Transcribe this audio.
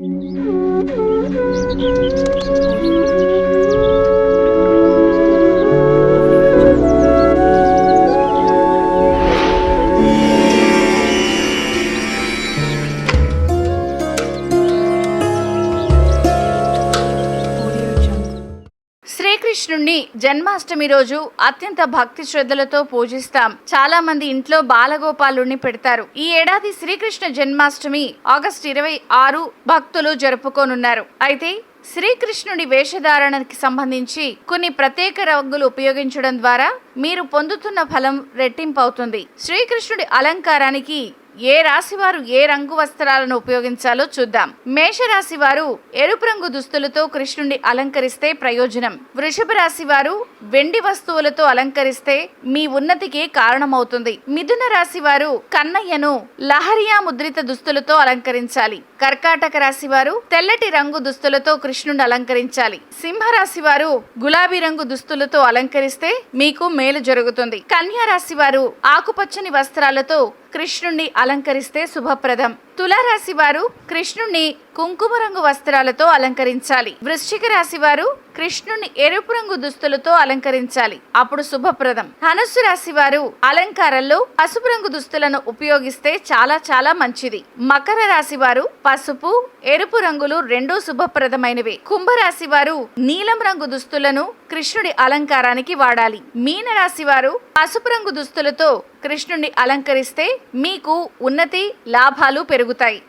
うん。శ్రీకృష్ణుణ్ణి జన్మాష్టమి రోజు అత్యంత భక్తి శ్రద్ధలతో పూజిస్తాం. చాలా మంది ఇంట్లో బాలగోపాలుణ్ణి పెడతారు. ఈ ఏడాది శ్రీకృష్ణ జన్మాష్టమి ఆగస్ట్ ఇరవై ఆరు భక్తులు జరుపుకోనున్నారు. అయితే శ్రీకృష్ణుడి వేషధారణకి సంబంధించి కొన్ని ప్రత్యేక రంగులు ఉపయోగించడం ద్వారా మీరు పొందుతున్న ఫలం రెట్టింపు అవుతుంది. శ్రీకృష్ణుడి అలంకారానికి ఏ రాశి వారు ఏ రంగు వస్త్రాలను ఉపయోగించాలో చూద్దాం. మేషరాశి వారు ఎరుపు రంగు దుస్తులతో కృష్ణుడి అలంకరిస్తే ప్రయోజనం. వృషభ రాశి వారు వెండి వస్తువులతో అలంకరిస్తే మీ ఉన్నతికి కారణమవుతుంది. మిథున రాశి వారు కన్నయ్యను లహరియా ముద్రిత దుస్తులతో అలంకరించాలి. కర్కాటక రాశి వారు తెల్లటి రంగు దుస్తులతో కృష్ణుడి అలంకరించాలి. సింహరాశి వారు గులాబీ రంగు దుస్తులతో అలంకరిస్తే మీకు మేలు జరుగుతుంది. కన్యా రాశి వారు ఆకుపచ్చని వస్త్రాలతో కృష్ణుణ్ణి అలంకరిస్తే శుభప్రదం. తులారాశి వారు కృష్ణుణ్ణి కుంకుమ రంగు వస్త్రాలతో అలంకరించాలి. వృశ్చిక రాశి వారు కృష్ణుణ్ణి ఎరుపు రంగు దుస్తులతో అలంకరించాలి. అప్పుడు శుభప్రదం. ధనుస్సు రాశి వారు అలంకారంలో పసుపు రంగు దుస్తులను ఉపయోగిస్తే చాలా చాలా మంచిది. మకర రాశి వారు పసుపు ఎరుపు రంగులు రెండూ శుభప్రదమైనవి. కుంభరాశి వారు నీలం రంగు దుస్తులను కృష్ణుడి అలంకారానికి వాడాలి. మీన రాశి వారు పసుపు రంగు దుస్తులతో కృష్ణుడిని అలంకరిస్తే మీకు ఉన్నతి లాభాలు పెరుగుతాయి.